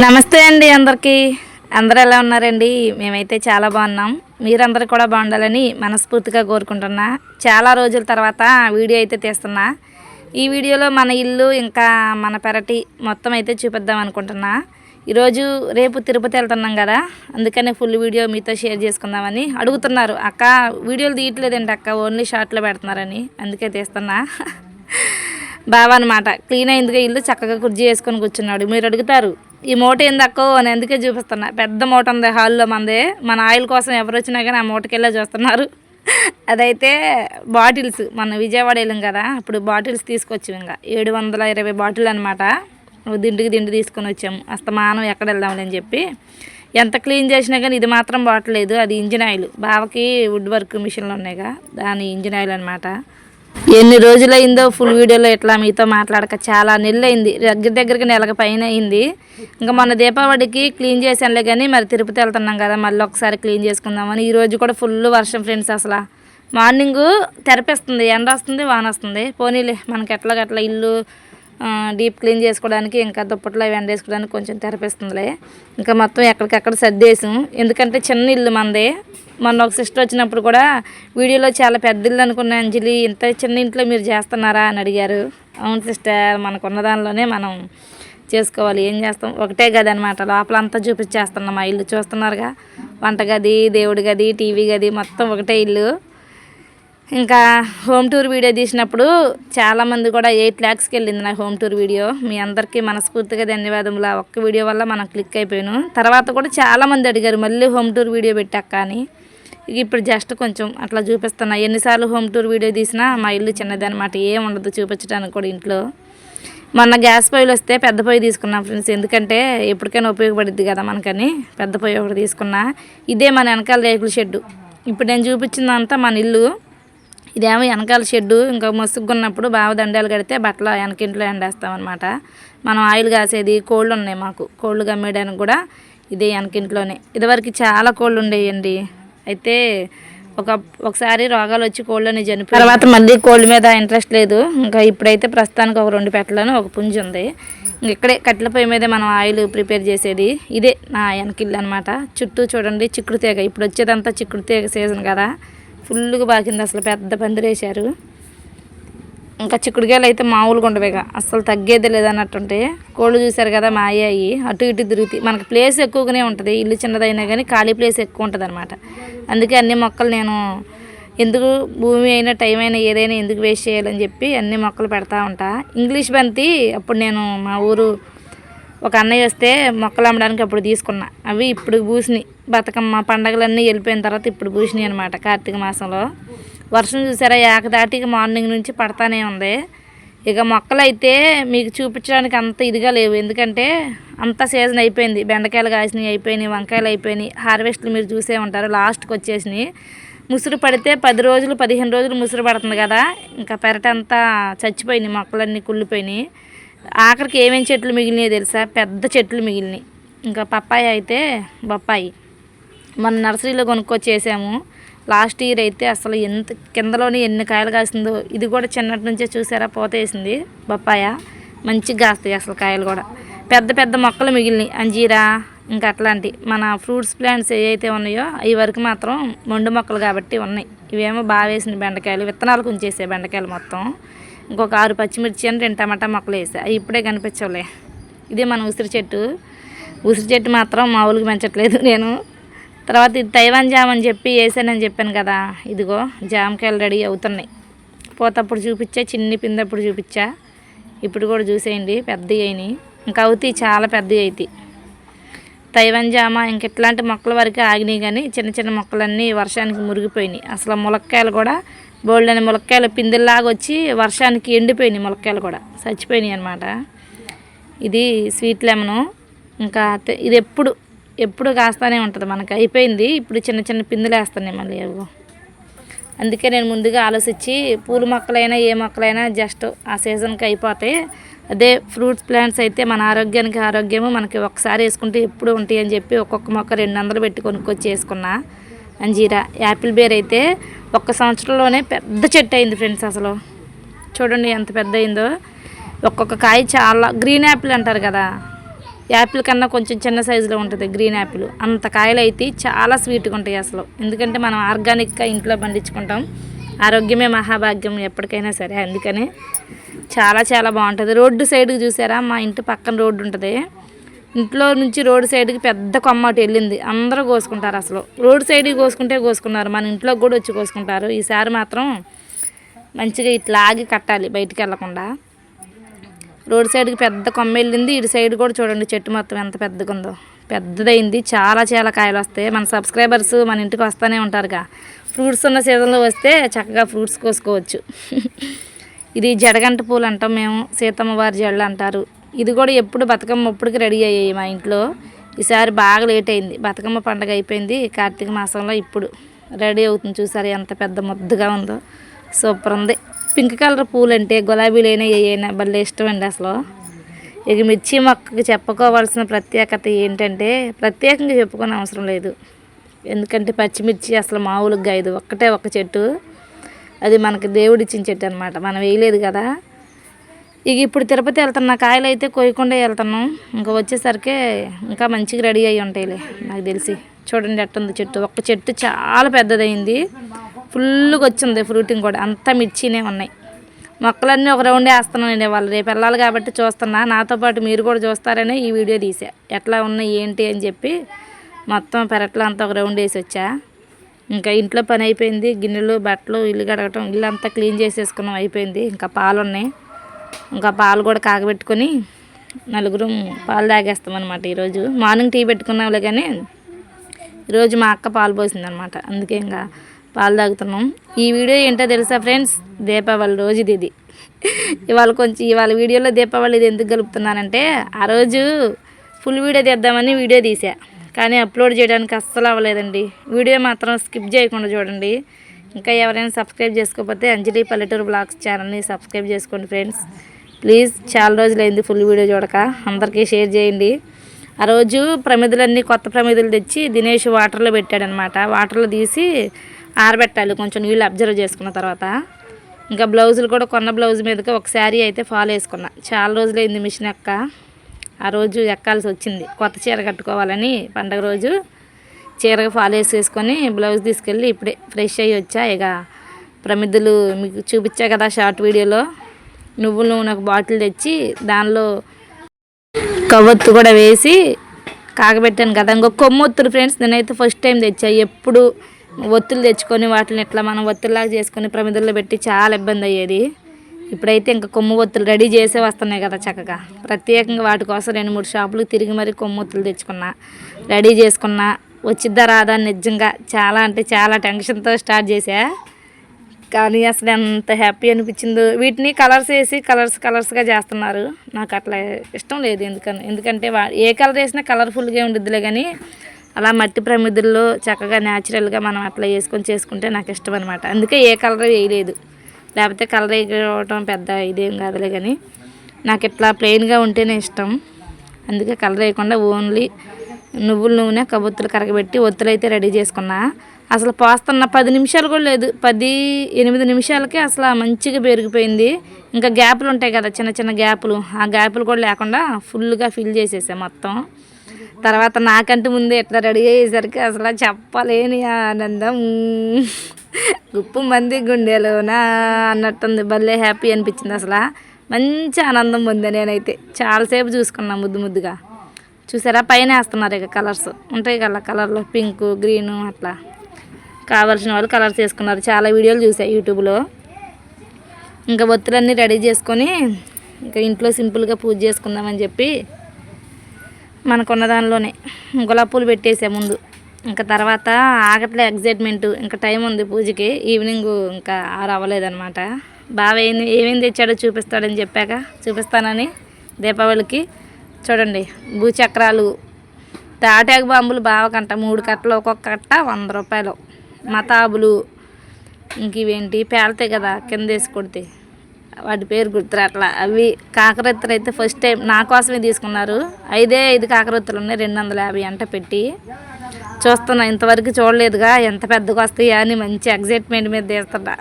నమస్తే అండి అందరికీ. అందరూ ఎలా ఉన్నారండి? మేమైతే చాలా బాగున్నాం. మీరందరూ కూడా బాగుండాలని మనస్ఫూర్తిగా కోరుకుంటున్నా. చాలా రోజుల తర్వాత వీడియో అయితే తీస్తున్నా. ఈ వీడియోలో మన ఇల్లు ఇంకా మన పెరటి మొత్తం అయితే చూపిద్దాం అనుకుంటున్నా. ఈరోజు రేపు తిరుపతి వెళ్తున్నాం కదా. అందుకనే ఫుల్ వీడియో మీతో షేర్ చేసుకుందామని అడుగుతున్నారు. అక్క వీడియోలు తీయట్లేదండి అక్క. ఓన్లీ షార్ట్లో పెడుతున్నారని. అందుకే తీస్తున్నా. బావా అనమాట క్లీన్ అయిందిగా ఇల్లు చక్కగా కుర్జీ వేసుకొని కూర్చున్నాడు. మీరు అడుగుతారు ఈ మూట ఏందక్కో అని అందుకే చూపిస్తున్నా. పెద్ద మూట ఉంది హాల్లో మందే. మన ఆయిల్ కోసం ఎవరు వచ్చినా కానీ ఆ మూటకెళ్ళే చూస్తున్నారు. అదైతే బాటిల్స్. మన విజయవాడ వెళ్ళాం కదా అప్పుడు బాటిల్స్ తీసుకొచ్చాం ఇంకా. ఏడు వందల ఇరవై బాటిల్ అనమాట దిండికి దిండి తీసుకొని వచ్చాము అస్తమానం ఎక్కడ వెళ్దాంలే అని చెప్పి. ఎంత క్లీన్ చేసినా కానీ ఇది మాత్రం బాటిల్ లేదు. అది ఇంజిన్ ఆయిల్. బావకి వుడ్ వర్క్ మిషన్లు ఉన్నాయిగా. దాని ఇంజిన్ ఆయిల్ అనమాట ఎన్ని రోజులైందో ఫుల్ వీడియోలో ఇట్లా మీతో మాట్లాడక చాలా నెలలు అయింది దగ్గర దగ్గరికి నెలకు పైన అయింది. ఇంకా మొన్న దీపావళికి క్లీన్ చేసానులే కానీ మరి తిరుపతి వెళ్తున్నాం కదా మళ్ళీ ఒకసారి క్లీన్ చేసుకుందామని. ఈరోజు కూడా ఫుల్ వర్షం ఫ్రెండ్స్ అసలు. మార్నింగ్ తెరపిస్తుంది ఎండ వస్తుంది వాన వస్తుంది. పోనీలే మనకి ఎట్లాగట్లా ఇల్లు డీప్ క్లీన్ చేసుకోవడానికి ఇంకా దుప్పట్లో అవి ఎండేసుకోవడానికి కొంచెం తెరపిస్తుందిలే. ఇంకా మొత్తం ఎక్కడికక్కడ సర్దేసాం ఎందుకంటే చిన్న ఇల్లు మనదే మొన్న ఒక సిస్టర్ వచ్చినప్పుడు కూడా వీడియోలో చాలా పెద్ద ఇల్లు అనుకున్న అంజలి ఇంత చిన్న ఇంట్లో మీరు చేస్తున్నారా అని అడిగారు. అవును సిస్టర్ మనకున్న దానిలోనే మనం చేసుకోవాలి. ఏం చేస్తాం? ఒకటే గది అనమాట లోపల అంతా చూపించేస్తున్నాం. మా ఇల్లు చూస్తున్నారుగా. వంటగది దేవుడి గది టీవీ గది మొత్తం ఒకటే ఇల్లు. ఇంకా హోమ్ టూర్ వీడియో తీసినప్పుడు చాలామంది కూడా ఎయిట్ ల్యాక్స్కి వెళ్ళింది నా హోమ్ టూర్ వీడియో. మీ అందరికీ మనస్ఫూర్తిగా ధన్యవాదములు. ఆ ఒక్క వీడియో వల్ల మనం క్లిక్ అయిపోయాను. తర్వాత కూడా చాలామంది అడిగారు మళ్ళీ హోమ్ టూర్ వీడియో పెట్టాక అని. ఇప్పుడు జస్ట్ కొంచెం అట్లా చూపిస్తున్నా. ఎన్నిసార్లు హోమ్ టూర్ వీడియో తీసినా మా ఇల్లు చిన్నది అనమాట ఏం ఉండదు చూపించడానికి కూడా ఇంట్లో. మొన్న గ్యాస్ పొయ్యిలు వస్తే పెద్ద పొయ్యి తీసుకున్నాం ఫ్రెండ్స్. ఎందుకంటే ఎప్పటికైనా ఉపయోగపడుద్ది కదా మనకని. పెద్ద పొయ్యి ఒకటి తీసుకున్నా. ఇదే మన వెనకాల రేకుల షెడ్డు. ఇప్పుడు నేను చూపించిందంతా మన ఇల్లు. ఇదేమో వెనకాల షెడ్డు ఇంకా మసుగున్నప్పుడు బాగా దండాలు కడితే బట్టలు వెనకింట్లో ఎండేస్తామన్నమాట. మనం ఆయిల్ కాసేది కోళ్ళు ఉన్నాయి మాకు. కోళ్ళు కమ్మేయడానికి కూడా ఇదే వెనకింట్లోనే. ఇదివరకు చాలా కోళ్ళు ఉండేయండి. అయితే ఒక ఒకసారి రోగాలు వచ్చి కోళ్ళని చనిపోయి తర్వాత మళ్ళీ కోళ్ళ మీద ఇంట్రెస్ట్ లేదు. ఇంకా ఇప్పుడైతే ప్రస్తుతానికి ఒక రెండు పెట్టలను ఒక పుంజు ఉంది. ఇంక ఇక్కడే కట్టెల పొయ్యి మీదే మనం ఆయిల్ ప్రిపేర్ చేసేది. ఇదే నా వెనకిల్లు అనమాట చుట్టూ చూడండి చిక్కుడు తీగ. ఇప్పుడు వచ్చేదంతా చిక్కుడు తీగ సీజన్ కదా. ఫుల్గా బాకింది అసలు పెద్ద పందిరేశారు ఇంకా చిక్కుడుకాయలు అయితే మామూలుగా ఉండవేగా అసలు తగ్గేది లేదన్నట్టుంటే కోళ్ళు చూశారు కదా మా అయ్యాయి అటు ఇటు తిరుగుతాయి మనకి ప్లేస్ ఎక్కువగానే ఉంటుంది. ఇల్లు చిన్నదైనా కానీ ఖాళీ ప్లేస్ ఎక్కువ ఉంటుంది అనమాట అందుకే అన్ని మొక్కలు నేను ఎందుకు భూమి అయినా టైం అయినా ఏదైనా ఎందుకు వేస్ట్ చేయాలని చెప్పి అన్ని మొక్కలు పెడతా ఉంటా. ఇంగ్లీష్ బంతి అప్పుడు నేను మా ఊరు ఒక అన్నయ్య వస్తే మొక్కలు అమ్మడానికి అప్పుడు తీసుకున్నా. అవి ఇప్పుడు పూసినాయి. బతుకమ్మ పండగలన్నీ వెళ్ళిపోయిన తర్వాత ఇప్పుడు పూసినాయి అనమాట కార్తీక మాసంలో. వర్షం చూసారా? ఏకదాటికి మార్నింగ్ నుంచి పడతానే ఉంది. ఇక మొక్కలు అయితే మీకు చూపించడానికి అంత ఇదిగా లేవు. ఎందుకంటే అంత సీజన్ అయిపోయింది. బెండకాయలు కాసినవి అయిపోయినాయి వంకాయలు అయిపోయినాయి. హార్వెస్ట్లు మీరు చూసే ఉంటారు. లాస్ట్కి వచ్చేసినాయి. ముసురు పడితే పది రోజులు పదిహేను రోజులు ముసురు పడుతుంది కదా. ఇంకా పెరటంతా చచ్చిపోయినాయి మొక్కలన్నీ కుళ్ళిపోయినాయి. ఆఖరికి ఏమేమి చెట్లు మిగిలినాయో తెలుసా? పెద్ద చెట్లు మిగిలినాయి. ఇంకా పప్పాయి అయితే బొప్పాయి. మన నర్సరీలో కొనుక్కొచ్చేసాము. లాస్ట్ ఇయర్ అయితే అసలు ఎంత కిందలోనే ఎన్ని కాయలు కాసిందో ఇది కూడా చిన్నటి నుంచే చూసారా? పోతేసింది బొప్పాయ. మంచిగా కాస్తాయి అసలు కాయలు కూడా. పెద్ద పెద్ద మొక్కలు మిగిలినాయి. అంజీరా ఇంకా అట్లాంటి. మన ఫ్రూట్స్ ప్లాంట్స్ ఏవైతే ఉన్నాయో అవి వరకు మాత్రం మొండు మొక్కలు కాబట్టి ఉన్నాయి. ఇవేమో బాగా వేసిన బెండకాయలు. విత్తనాలు ఉంచేసాయి బెండకాయలు మొత్తం. ఇంకొక ఆరు పచ్చిమిర్చి అని రెండు టమాటా మొక్కలు వేసా. ఇప్పుడే కనిపించవులే. ఇదే మన ఉసిరి చెట్టు. ఉసిరి చెట్టు మాత్రం మామూలుగా పెంచట్లేదు నేను. తర్వాత ఇది తైవాన్ జామ్ అని చెప్పి వేసానని చెప్పాను కదా. ఇదిగో జామకాయలు రెడీ అవుతున్నాయి. పోతప్పుడు చూపించా చిన్ని పిందప్పుడు చూపించా. ఇప్పుడు కూడా చూసేయండి పెద్దవి అయినాయి. ఇంకా అవుతాయి చాలా పెద్దవి అవుతాయి. తైవాన్ జామ ఇంక ఇట్లాంటి మొక్కల వరకు ఆగినాయి కానీ చిన్న చిన్న మొక్కలన్నీ వర్షానికి మురిగిపోయినాయి. అసలు ములక్కాయలు కూడా బోల్డ్ అని ములక్కాయలు పిందెల్లాగా వచ్చి వర్షానికి ఎండిపోయినాయి ములక్కాయలు కూడా. చచ్చిపోయినాయి అనమాట ఇది స్వీట్ లెమను. ఇంకా ఇది ఎప్పుడు ఎప్పుడు కాస్తానే ఉంటుంది మనకి. అయిపోయింది. ఇప్పుడు చిన్న చిన్న పిందులు వేస్తున్నాయి మళ్ళీ అవి. అందుకే నేను ముందుగా ఆలోచించి పూల మొక్కలైనా ఏ మొక్కలైనా జస్ట్ ఆ సీజన్కి అయిపోతాయి అదే ఫ్రూట్స్ ప్లాంట్స్ అయితే మన ఆరోగ్యానికి ఆరోగ్యము మనకి ఒకసారి వేసుకుంటే ఎప్పుడు ఉంటాయి అని చెప్పి ఒక్కొక్క మొక్క రెండు వందలు పెట్టి కొనుక్కొచ్చి వేసుకున్నా అంజీరా యాపిల్ బేర్ అయితే ఒక్క సంవత్సరంలోనే పెద్ద చెట్టు అయింది ఫ్రెండ్స్ అసలు. చూడండి ఎంత పెద్ద అయిందో. ఒక్కొక్క కాయ చాలా గ్రీన్ యాపిల్ అంటారు కదా. యాపిల్ కన్నా కొంచెం చిన్న సైజులో ఉంటుంది గ్రీన్ యాపిల్. అంత కాయలు అయితే చాలా స్వీట్గా ఉంటాయి అసలు. ఎందుకంటే మనం ఆర్గానిక్గా ఇంట్లో పండించుకుంటాం. ఆరోగ్యమే మహాభాగ్యం ఎప్పటికైనా సరే. అందుకని చాలా చాలా బాగుంటుంది. రోడ్డు సైడ్కి చూసారా? మా ఇంటి పక్కన రోడ్డు ఉంటుంది. ఇంట్లో నుంచి రోడ్డు సైడ్కి పెద్ద కొమ్మ అటు వెళ్ళింది. అందరూ కోసుకుంటారు అసలు. రోడ్డు సైడ్కి కోసుకుంటే కోసుకున్నారు. మన ఇంట్లోకి కూడా వచ్చి కోసుకుంటారు. ఈసారి మాత్రం మంచిగా ఇట్లా ఆగి కట్టాలి బయటికి వెళ్ళకుండా. రోడ్ సైడ్కి పెద్ద కొమ్మ వెళ్ళింది. ఇటు సైడ్ కూడా చూడండి చెట్టు మొత్తం ఎంత పెద్దగా ఉందో. పెద్దదైంది. చాలా చాలా కాయలు వస్తాయి. మన సబ్స్క్రైబర్స్ మన ఇంటికి వస్తూనే ఉంటారుగా. ఫ్రూట్స్ ఉన్న సీజన్లో వస్తే చక్కగా ఫ్రూట్స్ కోసుకోవచ్చు. ఇది జడగంట పూలు అంటాం మేము. సీతమ్మవారి జడలు అంటారు. ఇది కూడా ఎప్పుడు బతుకమ్మ ఇప్పటికి రెడీ అయ్యాయి మా ఇంట్లో. ఈసారి బాగా లేట్ అయింది. బతుకమ్మ పండగ అయిపోయింది కార్తీక మాసంలో ఇప్పుడు. రెడీ అవుతుంది చూసారు ఎంత పెద్ద ముద్దగా ఉందో. సూపర్ ఉంది. పింక్ కలర్ పూలు అంటే గులాబీలైనా ఏవైనా భలే ఇష్టం అండి అసలు. ఇక మిర్చి మొక్కకి చెప్పుకోవాల్సిన ప్రత్యేకత ఏంటంటే ప్రత్యేకంగా చెప్పుకునే అవసరం లేదు. ఎందుకంటే పచ్చిమిర్చి అసలు మామూలుగా ఇది ఒక్కటే ఒక చెట్టు. అది మనకి దేవుడిచ్చిన చెట్టు అనమాట మనం వేయలేదు కదా. ఇక ఇప్పుడు తిరుపతి వెళ్తున్నా కాయలు అయితే కోయకుండా వెళ్తున్నాం. ఇంకా వచ్చేసరికి ఇంకా మంచిగా రెడీ అయ్యి ఉంటాయిలే నాకు తెలిసి. చూడండి ఎట్టుంది చెట్టు. ఒక్క చెట్టు చాలా పెద్దదైంది ఫుల్గా వచ్చింది ఫ్రూటింగ్ కూడా. అంతా మిర్చినే ఉన్నాయి. మొక్కలన్నీ ఒక రౌండ్ వేస్తున్నానండి వాళ్ళు. రేపు వెళ్ళాలి కాబట్టి చూస్తున్నా. నాతో పాటు మీరు కూడా చూస్తారని ఈ వీడియో తీసా. ఎట్లా ఉన్నాయి ఏంటి అని చెప్పి మొత్తం పెరట్లో అంతా ఒక రౌండ్ వేసి వచ్చా. ఇంకా ఇంట్లో పని అయిపోయింది. గిన్నెలు బట్టలు ఇల్లు కడగటం ఇల్లు అంతా క్లీన్ చేసేసుకున్నాం. అయిపోయింది. ఇంకా పాలు ఉన్నాయి ఇంకా పాలు కూడా కాగబెట్టుకొని నలుగురు పాలు తాగేస్తాం అనమాట ఈరోజు. మార్నింగ్ టీ పెట్టుకున్నాంలే కానీ ఈరోజు మా అక్క పాలు పోసింది అనమాట అందుకే ఇంకా పాలు తాగుతున్నాం. ఈ వీడియో ఏంటో తెలుసా ఫ్రెండ్స్? దీపావళి రోజు ఇది. ఇవాళ కొంచెం ఇవాళ వీడియోలో దీపావళి ఇది ఎందుకు కలుపుతున్నానంటే ఆ రోజు ఫుల్ వీడియో తీద్దామని వీడియో తీసా. కానీ అప్లోడ్ చేయడానికి అస్సలు అవ్వలేదండి. వీడియో మాత్రం స్కిప్ చేయకుండా చూడండి. ఇంకా ఎవరైనా సబ్స్క్రైబ్ చేసుకోకపోతే అంజలి పల్లెటూరు బ్లాగ్స్ ఛానల్ని సబ్స్క్రైబ్ చేసుకోండి ఫ్రెండ్స్. ప్లీజ్ చాలా రోజులైంది ఫుల్ వీడియో చూడక. అందరికీ షేర్ చేయండి. ఆ రోజు ప్రమిదలన్నీ కొత్త ప్రమిదలు తెచ్చి దినేష్ వాటర్లో పెట్టాడనమాట. వాటర్లో తీసి ఆరబెట్టాలి కొంచెం నీళ్ళు అబ్జర్వ్ చేసుకున్న తర్వాత. ఇంకా బ్లౌజులు కూడా కొన్న బ్లౌజ్ మీదకి ఒక శారీ అయితే ఫాలో వేసుకున్నా. చాలా రోజులైంది మిషన్ ఎక్క. ఆ రోజు ఎక్కాల్సి వచ్చింది. కొత్త చీర కట్టుకోవాలని పండగ రోజు చీరగా ఫాలో వేసుకొని బ్లౌజ్ తీసుకెళ్ళి ఇప్పుడే ఫ్రెష్ అయ్యి వచ్చా. ఇక ప్రమిదలు మీకు చూపించా కదా షార్ట్ వీడియోలో. నువ్వుల నూనె ఒక బాటిల్ తెచ్చి దానిలో కవ్వొత్తు కూడా వేసి కాగబెట్టాను కదా. ఇంకొక కొమ్మొత్తులు ఫ్రెండ్స్ నేనైతే ఫస్ట్ టైం తెచ్చా. ఎప్పుడు ఒత్తులు తెచ్చుకొని వాటిని ఇట్లా మనం ఒత్తులాగా చేసుకొని ప్రమిదల్లో పెట్టి చాలా ఇబ్బంది అయ్యేది. ఇప్పుడైతే ఇంకా కొమ్ము ఒత్తులు రెడీ చేసే వస్తున్నాయి కదా చక్కగా. ప్రత్యేకంగా వాటి కోసం రెండు మూడు షాపులు తిరిగి మరీ కొమ్మొత్తులు తెచ్చుకున్నా రెడీ చేసుకున్నా. వచ్చిద్దా రాదా నిజంగా చాలా అంటే చాలా టెన్షన్తో స్టార్ట్ చేసా కానీ అసలు ఎంత హ్యాపీ అనిపించిందో. వీటిని కలర్స్ వేసి కలర్స్ కలర్స్గా చేస్తున్నారు. నాకు అట్లా ఇష్టం లేదు ఎందుకని ఎందుకంటే వా ఏ కలర్ వేసినా కలర్ఫుల్గా ఉండిద్దిలే కానీ అలా మట్టి ప్రమిదుల్లో చక్కగా న్యాచురల్గా మనం అట్లా వేసుకొని చేసుకుంటే నాకు ఇష్టం అనమాట అందుకే ఏ కలర్ వేయలేదు. లేకపోతే కలర్ వేయడం పెద్ద ఇదేం కాదులే కానీ నాకు ఇట్లా ప్లెయిన్గా ఉంటేనే ఇష్టం. అందుకే కలర్ వేయకుండా ఓన్లీ నువ్వుల నూనె కబొత్తులు కరగబెట్టి ఒత్తులు అయితే రెడీ చేసుకున్నా. అసలు పోస్తున్న పది నిమిషాలు కూడా లేదు. పది ఎనిమిది నిమిషాలకే అసలు మంచిగా పెరిగిపోయింది. ఇంకా గ్యాపులు ఉంటాయి కదా చిన్న చిన్న గ్యాపులు. ఆ గ్యాపులు కూడా లేకుండా ఫుల్గా ఫిల్ చేసేసా మొత్తం. తర్వాత నాకంటే ముందే ఎట్లా రెడీ అయ్యేసరికి అసలు చెప్పలేని ఆనందం. గుప్పు మంది గుండెలోనా అన్నట్టుంది. భలే హ్యాపీ అనిపించింది అసలు. మంచి ఆనందం పొందా నేనైతే. చాలాసేపు చూసుకున్నా ముద్దు ముద్దుగా. చూసారా? పైన వేస్తున్నారు ఇక కలర్స్. ఉంటాయి కదా కలర్లు. పింక్ గ్రీను అట్లా. కావాల్సిన వాళ్ళు కలర్స్ వేసుకున్నారు. చాలా వీడియోలు చూసా యూట్యూబ్లో. ఇంకా ఒత్తులన్నీ రెడీ చేసుకొని ఇంకా ఇంట్లో సింపుల్గా పూజ చేసుకుందామని చెప్పి మనకున్న దానిలోనే గులాబీ పూలు పెట్టేసా ముందు. ఇంకా తర్వాత ఆగట్లే ఎగ్జైట్మెంట్. ఇంకా టైం ఉంది పూజకి. ఈవినింగ్ ఇంకా ఆరు అవ్వలేదనమాట బాగా ఏమేమి తెచ్చాడో చూపిస్తాడని చెప్పాక చూపిస్తానని దీపావళికి చూడండి భూచక్రాలు. తాటాకు బాంబులు బావకంట మూడు కట్టలు ఒక్కొక్క కట్ట వంద రూపాయలు. మతాబులు. ఇంక ఇవేంటి? పేలతాయి కదా కింద వేసి కొడితే. వాటి పేరు గుర్తురాట్లా. అవి కాకరత్తులు అయితే ఫస్ట్ టైం నా కోసమే తీసుకున్నారు. ఐదే ఐదు కాకరత్తులు ఉన్నాయి రెండు వందల యాభై అంట పెట్టి. చూస్తున్నా ఇంతవరకు చూడలేదుగా ఎంత పెద్దగా వస్తాయా అని మంచి ఎగ్జైట్మెంట్ మీద తీస్తున్నా.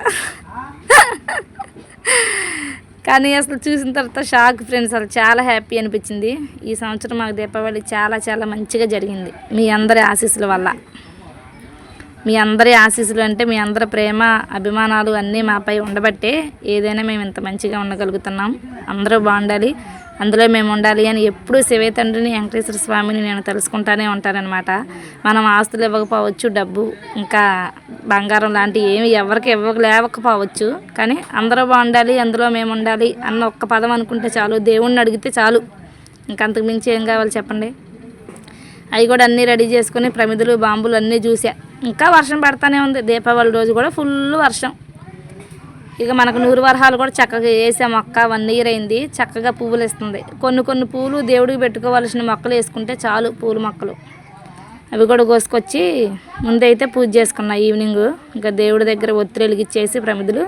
కానీ అసలు చూసిన తర్వాత షాక్ ఫ్రెండ్స్ అసలు చాలా హ్యాపీ అనిపించింది. ఈ సంవత్సరం మాకు దీపావళి చాలా చాలా మంచిగా జరిగింది. మీ అందరి ఆశీస్సుల వల్ల. మీ అందరి ఆశీస్సులు అంటే మీ అందరి ప్రేమ అభిమానాలు అన్నీ మాపై ఉండబట్టే ఏదైనా మేము ఇంత మంచిగా ఉండగలుగుతున్నాం. అందరూ బాగుండాలి. అందులో మేము ఉండాలి అని ఎప్పుడూ శివే తండ్రిని వెంకటేశ్వర స్వామిని నేను తెలుసుకుంటానే ఉంటానన్నమాట. మనం ఆస్తులు ఇవ్వకపోవచ్చు డబ్బు ఇంకా బంగారం లాంటివి ఏమి ఎవరికి ఇవ్వకలేవకపోవచ్చు కానీ అందరూ బాగుండాలి అందులో మేము ఉండాలి అన్న ఒక్క పదం అనుకుంటే చాలు. దేవుణ్ణి అడిగితే చాలు. ఇంకంతకు మించి ఏం కావాలి చెప్పండి? అవి కూడా అన్నీ రెడీ చేసుకుని ప్రమిదలు బాంబులు అన్నీ చూసా. ఇంకా వర్షం పడతానే ఉంది. దీపావళి రోజు కూడా ఫుల్ వర్షం. ఇక మనకు నూరు వరహాలు కూడా చక్కగా వేసే మొక్క వన్ ఇయర్ అయింది. చక్కగా పువ్వులు ఇస్తుంది. కొన్ని కొన్ని పూలు దేవుడికి పెట్టుకోవాల్సిన మొక్కలు వేసుకుంటే చాలు పూల మొక్కలు. అవి కూడా కోసుకొచ్చి ముందైతే పూజ చేసుకున్నా ఈవినింగ్. ఇంకా దేవుడి దగ్గర ఒత్తిడి వెలిగిచ్చేసి ప్రమిదులు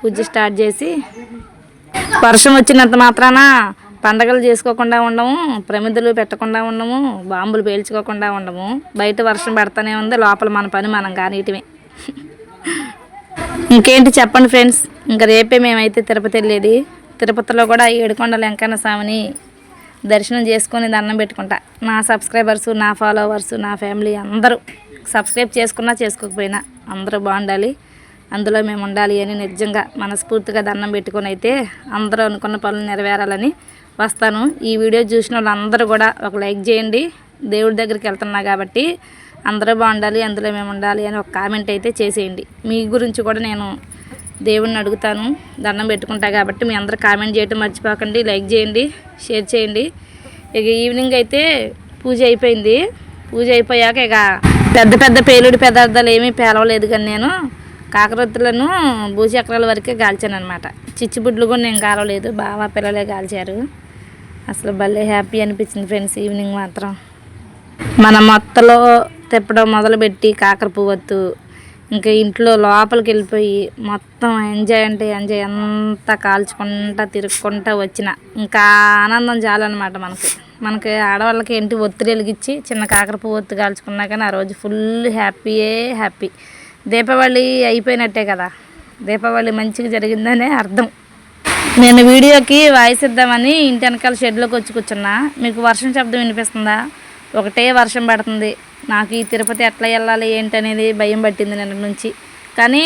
పూజ స్టార్ట్ చేసి వర్షం వచ్చినంత మాత్రాన పండగలు చేసుకోకుండా ఉండము ప్రమిదలు పెట్టకుండా ఉండము బాంబులు పేల్చుకోకుండా ఉండము. బయట వర్షం పడతానే ఉంది లోపల మన పని మనం కానియటమే ఇంకేంటి చెప్పండి ఫ్రెండ్స్? ఇంకా రేపే మేమైతే తిరుపతి వెళ్ళేది. తిరుపతిలో కూడా ఏడుకొండ వెంకన్న స్వామిని దర్శనం చేసుకొని దండం పెట్టుకుంటా. నా సబ్స్క్రైబర్స్ నా ఫాలోవర్స్ నా ఫ్యామిలీ అందరూ సబ్స్క్రైబ్ చేసుకున్నా చేసుకోకపోయినా అందరూ బాగుండాలి. అందులో మేము ఉండాలి అని నిజంగా మనస్ఫూర్తిగా దండం పెట్టుకొని అయితే అందరూ అనుకున్న పనులు నెరవేరాలని వస్తాను. ఈ వీడియో చూసిన వాళ్ళందరూ కూడా ఒక లైక్ చేయండి. దేవుడి దగ్గరికి వెళ్తున్నా కాబట్టి అందరూ బాగుండాలి అందులో మేము ఉండాలి అని ఒక కామెంట్ అయితే చేసేయండి. మీ గురించి కూడా నేను దేవుణ్ణి అడుగుతాను దండం పెట్టుకుంటా కాబట్టి మీ అందరూ కామెంట్ చేయటం మర్చిపోకండి లైక్ చేయండి షేర్ చేయండి. ఇక ఈవినింగ్ అయితే పూజ అయిపోయింది. పూజ అయిపోయాక ఇక పెద్ద పెద్ద పేలుడు పదార్థాలు ఏమీ పేలవలేదు కానీ నేను కాకరొత్తులను భూచక్రాల వరకే గాల్చాను అనమాట చిచ్చుబుడ్లు కూడా నేను కాలవలేదు బాగా పిల్లలే గాల్చారు. అసలు భలే హ్యాపీ అనిపించింది ఫ్రెండ్స్ ఈవినింగ్ మాత్రం. మన మొత్తలో తిప్పడం మొదలుపెట్టి కాకర పువ్వత్తు ఇంకా ఇంట్లో లోపలికి వెళ్ళిపోయి మొత్తం ఎంజాయ్ అంటే ఎంజాయ్. అంతా కాల్చుకుంటా తిరుక్కుంటా వచ్చిన. ఇంకా ఆనందం చాలన్నమాట మనకి. మనకి ఆడవాళ్ళకి ఏంటి ఒత్తిడి వెలిగించి చిన్న కాకర పువ్వు ఒత్తు కాల్చుకున్నా కానీ ఆ రోజు ఫుల్ హ్యాపీయే హ్యాపీ. దీపావళి అయిపోయినట్టే కదా. దీపావళి మంచిగా జరిగిందనే అర్థం. నేను వీడియోకి వాయిస్ ఇద్దామని ఇంటి వెనకాల షెడ్లోకి వచ్చి కూర్చున్నా. మీకు వర్షం శబ్దం వినిపిస్తుందా? ఒకటే వర్షం పడుతుంది. నాకు ఈ తిరుపతి ఎట్లా వెళ్ళాలి ఏంటనేది భయం పట్టింది నిన్న నుంచి. కానీ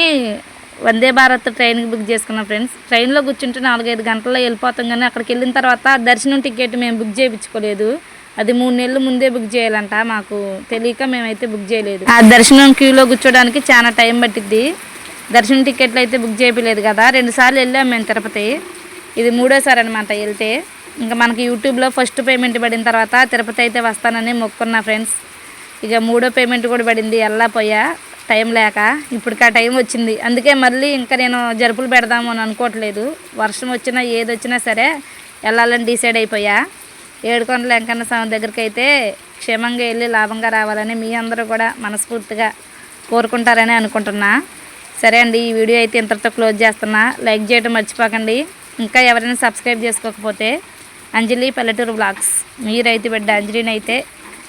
వందే భారత్ ట్రైన్కి బుక్ చేసుకున్న ఫ్రెండ్స్. ట్రైన్లో కూర్చుంటే నాలుగైదు గంటల్లో వెళ్ళిపోతాం కానీ అక్కడికి వెళ్ళిన తర్వాత దర్శనం టికెట్ మేము బుక్ చేయించుకోలేదు. అది మూడు నెలలు ముందే బుక్ చేయాలంట మాకు తెలియక మేమైతే బుక్ చేయలేదు. ఆ దర్శనం క్యూలో కూర్చోడానికి చాలా టైం పట్టిద్ది. దర్శనం టికెట్లు అయితే బుక్ చేయలేదు కదా. రెండుసార్లు వెళ్ళాం మేము తిరుపతి. ఇది మూడోసారి అనమాట వెళ్తే. ఇంకా మనకి యూట్యూబ్లో ఫస్ట్ పేమెంట్ పడిన తర్వాత తిరుపతి అయితే వస్తానని మొక్కున్నా ఫ్రెండ్స్. ఇక మూడో పేమెంట్ కూడా పడింది. పోయా టైం లేక. ఇప్పటికి ఆ టైం వచ్చింది. అందుకే మళ్ళీ ఇంకా నేను జరుపులు పెడదాము అని అనుకోవట్లేదు. వర్షం వచ్చినా ఏది వచ్చినా సరే వెళ్ళాలని డిసైడ్ అయిపోయా. ఏడుకొండల వెంకన్న స్వామి దగ్గరికి అయితే క్షేమంగా వెళ్ళి లాభంగా రావాలని మీ అందరూ కూడా మనస్ఫూర్తిగా కోరుకుంటారని అనుకుంటున్నా. సరే అండి ఈ వీడియో అయితే ఇంతటితో క్లోజ్ చేస్తున్నా. లైక్ చేయడం మర్చిపోకండి. ఇంకా ఎవరైనా సబ్స్క్రైబ్ చేసుకోకపోతే అంజలి పల్లెటూరు బ్లాగ్స్. మీ రైతు బిడ్డ అంజలిని అయితే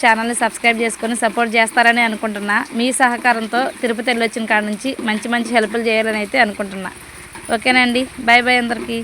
ఛానల్ని సబ్స్క్రైబ్ చేసుకొని సపోర్ట్ చేస్తారని అనుకుంటున్నా. మీ సహకారంతో తిరుపతి వెళ్ళొచ్చిన కాడ నుంచి మంచి మంచి హెల్ప్లు చేయాలని అయితే అనుకుంటున్నా. ఓకేనండి. బాయ్ బాయ్ అందరికీ.